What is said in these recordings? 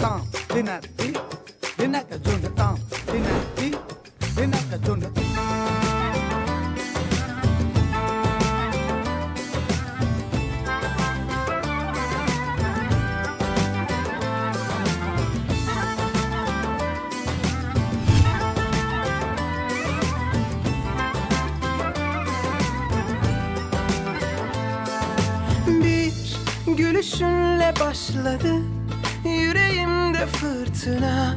tam dinati dinaka junda tam dinati dinaka junda Bir gülüşünle başladı Yüreğimde fırtına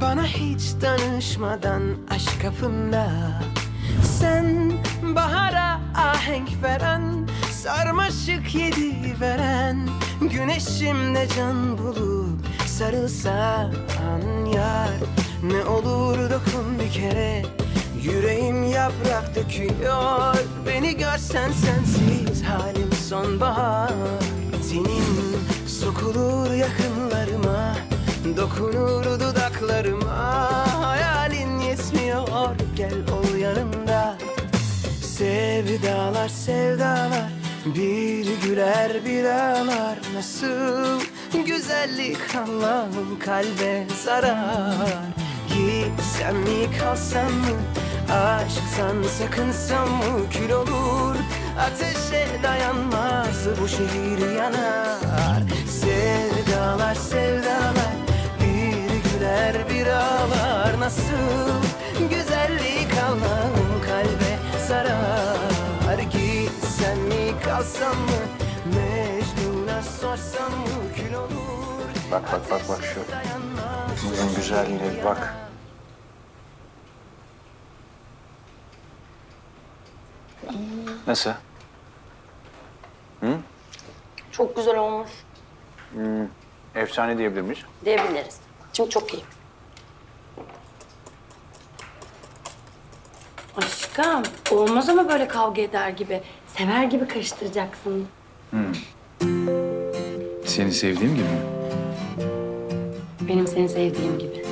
Bana hiç danışmadan aşk kapımda. Sen bahara ahenk veren Sarmaşık yedi veren Güneşimde can bulup sarılsan yar. Ne olur dokun bir kere Yüreğim yaprak döküyor. Beni görsen sensiz halim sonbahar. Senin sokulur yakınlarıma Dokunur dudaklarıma Hayalin yetmiyor. Gel ol yanımda. Sevdalar sevdalar Bir güler bir ağlar. Nasıl güzellik Allah'ım kalbe zarar? Gitsem mi kalsam mı? Aşksan sakınsam mı? Kül olur Ateşe dayanmaz bu şehir yanar. Sevdalar sevdalar Nasıl güzellik Allah'ım kalbe zarar Gitsem mi kalsam mı Mecnun'a sorsam mı kül olur Bak, bak, bak, bak şu Kızın güzelliğine bak. Nasıl? Çok güzel olmuş Efsane diyebilir miyiz? diyebiliriz. Çünkü çok iyi. Aşkım, olmaz ama böyle kavga eder gibi. Sever gibi karıştıracaksın. Seni sevdiğim gibi mi? Benim seni sevdiğim gibi.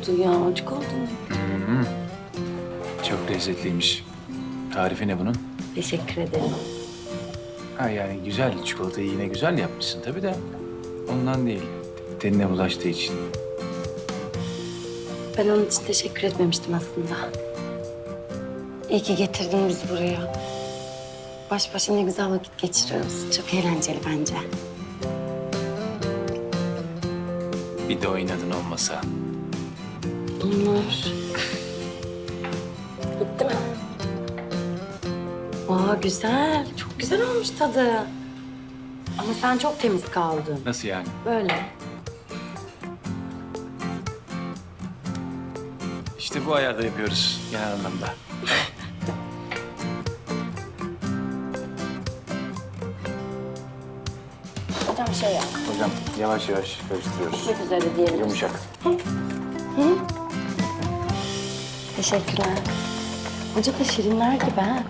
Oldu ya? Acık oldun mu? Çok lezzetliymiş. Tarifi ne bunun? Teşekkür ederim. Ha yani güzel. Çikolatayı yine güzel yapmışsın tabii de. Ondan değil. Tenine bulaştığı için. Ben onun için teşekkür etmemiştim aslında. İyi ki getirdin bizi buraya. Baş başa ne güzel vakit geçiriyoruz. Çok eğlenceli bence. Bir de oynadın olmasa. Onur. Gitti mi? Aa güzel. Çok güzel olmuş tadı. Ama sen çok temiz kaldın. Nasıl yani? Böyle. İşte bu ayarda yapıyoruz genel anlamda. Hocam şey yap. Hocam yavaş yavaş karıştırıyoruz. Çok üzere diyelim. Yumuşak. Teşekkürler. Hoca da şirinler gibi ha.